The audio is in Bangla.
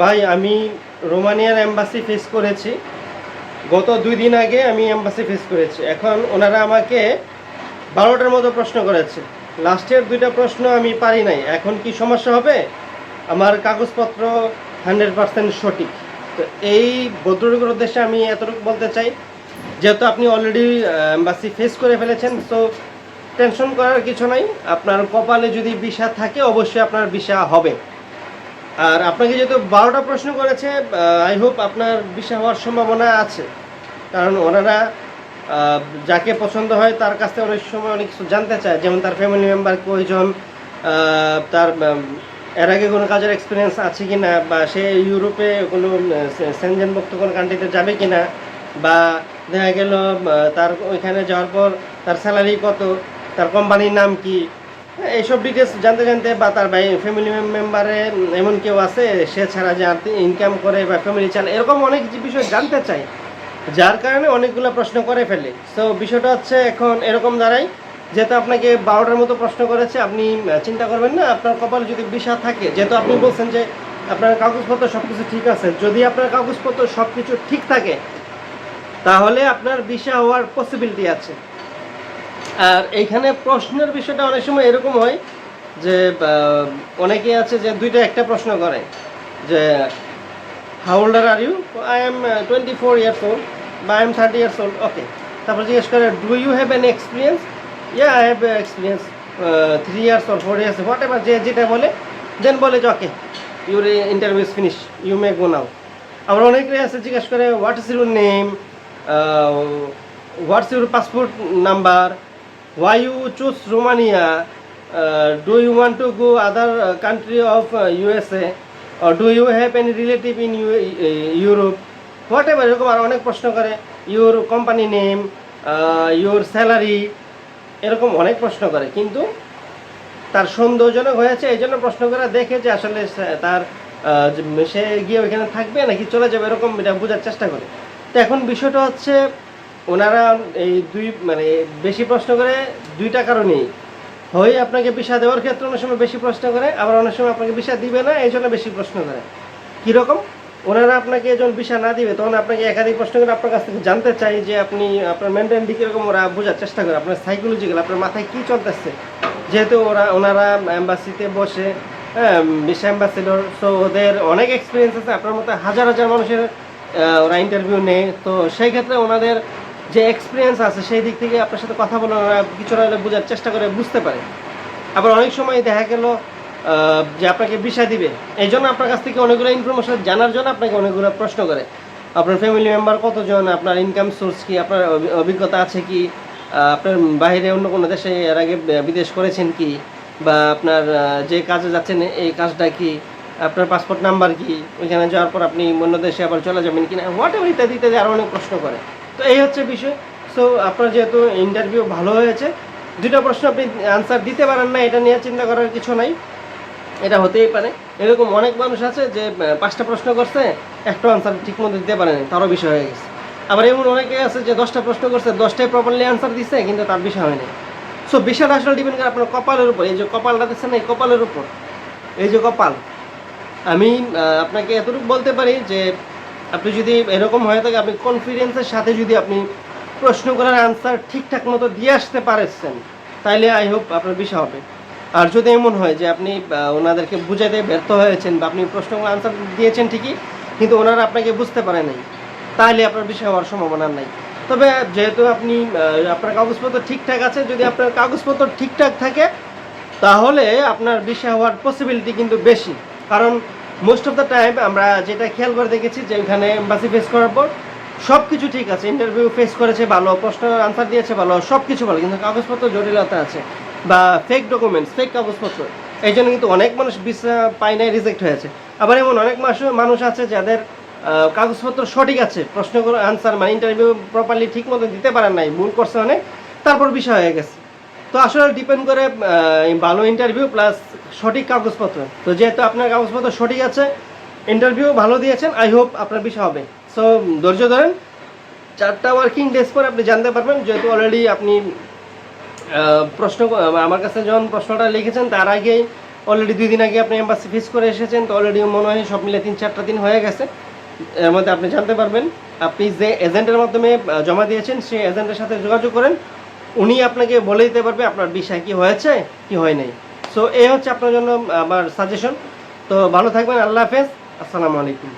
ভাই, আমি রোমানিয়ার এম্বাসি ফেস করেছি। গত দুই দিন আগে আমি এম্বাসি ফেস করেছি। এখন ওনারা আমাকে বারোটার মতো প্রশ্ন করেছে। লাস্টের দুইটা প্রশ্ন আমি পারি নাই। এখন কি সমস্যা হবে? আমার কাগজপত্র হান্ড্রেড পার্সেন্ট সঠিক। তো এই ভদ্রলোকের উদ্দেশ্যে আমি এতটুকু বলতে চাই, যেহেতু আপনি অলরেডি এম্বাসি ফেস করে ফেলেছেন তো টেনশন করার কিছু নাই। আপনার কপালে যদি ভিসা থাকে, অবশ্যই আপনার ভিসা হবে। আর আপনাকে যেহেতু বারোটা প্রশ্ন করেছে আই হোপ আপনার ভিসা হওয়ার সম্ভাবনা আছে। কারণ ওনারা যাকে পছন্দ হয় তার কাছ থেকে অনেক সময় অনেক কিছু জানতে চায়। যেমন তার ফ্যামিলি মেম্বার কয়জন তার এর আগে কোনো কাজের এক্সপিরিয়েন্স আছে কি না বা সে ইউরোপে কোনো সেনজেনভুক্ত কোনো কান্ট্রিতে যাবে কি না বা দেখা গেল তার ওইখানে যাওয়ার পর তার স্যালারি কত, তার কোম্পানির নাম কি এইসব ডিটেলস জানতে জানতে বা তার ফ্যামিলি মেম্বারে এমন কেউ আছে, সে ছাড়া যে ইনকাম করে বা ফ্যামিলি চালায়, এরকম অনেক বিষয় জানতে চাই যার কারণে অনেকগুলো প্রশ্ন করে ফেলে। তো বিষয়টা হচ্ছে এখন এরকম দাঁড়াই যেহেতু আপনাকে বারোটার মতো প্রশ্ন করেছে, আপনি চিন্তা করবেন না, আপনার কপালে যদি বিষা থাকে, যেহেতু আপনি বলছেন যে আপনার কাগজপত্র সব কিছু ঠিক আছে, যদি আপনার কাগজপত্র সব কিছু ঠিক থাকে, তাহলে আপনার ভিসা হওয়ার পসিবিলিটি আছে। আর এইখানে প্রশ্নের বিষয়টা অনেক সময় এরকম হয় যে অনেকে আছে যে দুইটা একটা প্রশ্ন করে যে how older are you I am twenty four years old বা I am thirty years old okay তারপর জিজ্ঞেস করে do you have an experience yeah I have experience three years or four years whatever যে যেটা বলে দেন বলে যে okay your interview is finish you may go now আবার অনেকে আছে জিজ্ঞেস করে what is your name what's your passport number why you choose Romania? Uh, do you want to go other uh, country of uh, USA? Or do you have any relative in U- uh, Europe? Whatever এরকম আর অনেক প্রশ্ন করে your company name your salary এরকম অনেক প্রশ্ন করে কিন্তু তার সৌন্দর্যজনক হয়েছে এই জন্য প্রশ্ন করে দেখে যে আসলে তার সে গিয়ে ওইখানে থাকবে নাকি চলে যাবে এরকম এটা বোঝার চেষ্টা করে তো এখন বিষয়টা হচ্ছে ওনারা এই দুই মানে বেশি প্রশ্ন করে দুইটা কারণেই। হয় আপনাকে বিষা দেওয়ার ক্ষেত্রে অনেক সময় বেশি প্রশ্ন করে, আবার অনেক সময় আপনাকে বিষা দিবে না এই জন্য বেশি প্রশ্ন করে। কীরকম? ওনারা আপনাকে যখন বিষা না দিবে, তখন আপনাকে একাধিক প্রশ্ন করে আপনার কাছ থেকে জানতে চাই যে আপনি, আপনার মেন্টালিটি কীরকম, ওরা বোঝার চেষ্টা করে। আপনার সাইকোলজিক্যাল আপনার মাথায় কী চলতেছে? যেহেতু ওরা, ওনারা অ্যাম্বাসিতে বসে হ্যাঁ বিশ্ব অ্যাম্বাসিডর সো ওদের অনেক এক্সপিরিয়েন্স আছে। আপনার মতো হাজার হাজার মানুষের ওরা ইন্টারভিউ নেয়। তো সেই ক্ষেত্রে ওনাদের যে এক্সপিরিয়েন্স আছে, সেই দিক থেকে আপনার সাথে কথা বলে কিছুটা বোঝার চেষ্টা করে বুঝতে পারে। আবার অনেক সময় দেখা গেল যে আপনাকে বিষয় দিবে। এই জন্য আপনার কাছ থেকে অনেকগুলো ইনফরমেশন জানার জন্য আপনাকে অনেকগুলো প্রশ্ন করে। আপনার ফ্যামিলি মেম্বার কতজন? আপনার ইনকাম সোর্স কি? আপনার অভিজ্ঞতা আছে কি? আপনার বাইরে অন্য কোনো দেশে এর আগে বিদেশ করেছেন কি? বা আপনার যে কাজে যাচ্ছেন, এই কাজটা কি? আপনার পাসপোর্ট নাম্বার কি? ওইখানে যাওয়ার পর আপনি অন্য দেশে আবার চলে যাবেন কিনা? হোয়াট এভার ইত্যাদি ইত্যাদি আরও অনেক প্রশ্ন করে। তো এই হচ্ছে বিষয়। সো আপনার যেহেতু ইন্টারভিউ ভালো হয়েছে দুটো প্রশ্ন আপনি আনসার দিতে পারেন না, এটা নিয়ে চিন্তা করার কিছু নাই। এটা হতেই পারে। এরকম অনেক মানুষ আছে যে পাঁচটা প্রশ্ন করছে, একটা আনসার ঠিক মতো দিতে পারে না তারও বিষয় হয়ে গেছে। আবার এমন অনেকে আছে যে, দশটা প্রশ্ন করছে দশটাই প্রপারলি আনসার দিচ্ছে কিন্তু তার বিষয় হয়নি। সো বিষয়টা আসলে ডিপেন্ড করে আপনার কপালের উপর, এই যে কপালটা দিচ্ছেন এই কপালের উপর। এই যে কপাল। আমি আপনাকে এতটুকু বলতে পারি যে আপনি যদি এরকম হয়ে থাকে, আপনি কনফিডেন্সের সাথে যদি আপনি প্রশ্ন করার আনসার ঠিকঠাক মতো দিয়ে আসতে পারছেন, তাইলে আই হোপ আপনার বিষয় হবে। আর যদি এমন হয় যে আপনি ওনাদেরকে বুঝাতে ব্যর্থ হয়েছেন বা আপনি প্রশ্নগুলো আনসার দিয়েছেন ঠিকই, কিন্তু ওনারা আপনাকে বুঝতে পারে নাই তাহলে আপনার বিষয় হওয়ার সম্ভাবনা নাই। তবে যেহেতু আপনি আপনার কাগজপত্র ঠিকঠাক আছে, যদি আপনার কাগজপত্র ঠিকঠাক থাকে, তাহলে আপনার বিষয় হওয়ার পসিবিলিটি কিন্তু বেশি। কারণ মোস্ট অফ দ্য টাইম আমরা যেটা খেয়াল করে দেখেছি যে ওখানে এম্বাসি ফেস করার পর সব কিছু ঠিক আছে ইন্টারভিউ ফেস করেছে, ভালো প্রশ্ন আনসার দিয়েছে, ভালো সব কিছু ভালো, কিন্তু কাগজপত্র জটিলতা আছে বা ফেক ডকুমেন্টস ফেক কাগজপত্র, এই জন্য কিন্তু অনেক মানুষ ভিসা পায় নাই রিজেক্ট হয়েছে আবার এমন অনেক মানুষ- মানুষ আছে যাদের কাগজপত্র সঠিক আছে, প্রশ্নগুলো আনসার মানে ইন্টারভিউ প্রপারলি ঠিক মতো দিতে পারেন নাই, ভুল করছে অনেক, তারপর বিষয় হয়ে গেছে। তো আসলে ডিপেন্ড করে ভালো ইন্টারভিউ প্লাস সঠিক কাগজপত্র। তো যেহেতু আপনার কাগজপত্র সঠিক আছে ইন্টারভিউ ভালো দিয়েছেন আই হোপ আপনার বিষয় হবে। সো ধৈর্য ধরেন, চারটা ওয়ার্কিং ডেজ পরে আপনি জানতে পারবেন, যেহেতু অলরেডি আপনি প্রশ্ন আমার কাছে যখন প্রশ্নটা লিখেছেন, তার আগেই অলরেডি দুই দিন আগে আপনি এম্বাসি ফিস করে এসেছেন, তো অলরেডি মনে হয় সব মিলে তিন চারটা দিন হয়ে গেছে। এর মধ্যে আপনি জানতে পারবেন, আপনি যে এজেন্টের মাধ্যমে জমা দিয়েছেন, সেই এজেন্টের সাথে যোগাযোগ করেন উনি আপনাকে বলে দিতে পারবে আপনার বিষয় কি হয়েছে, কি হয় নাই। সো এই হচ্ছে আপনার জন্য আমার সাজেশন তো ভালো থাকবেন, আল্লাহ হাফেজ। আসসালামু আলাইকুম।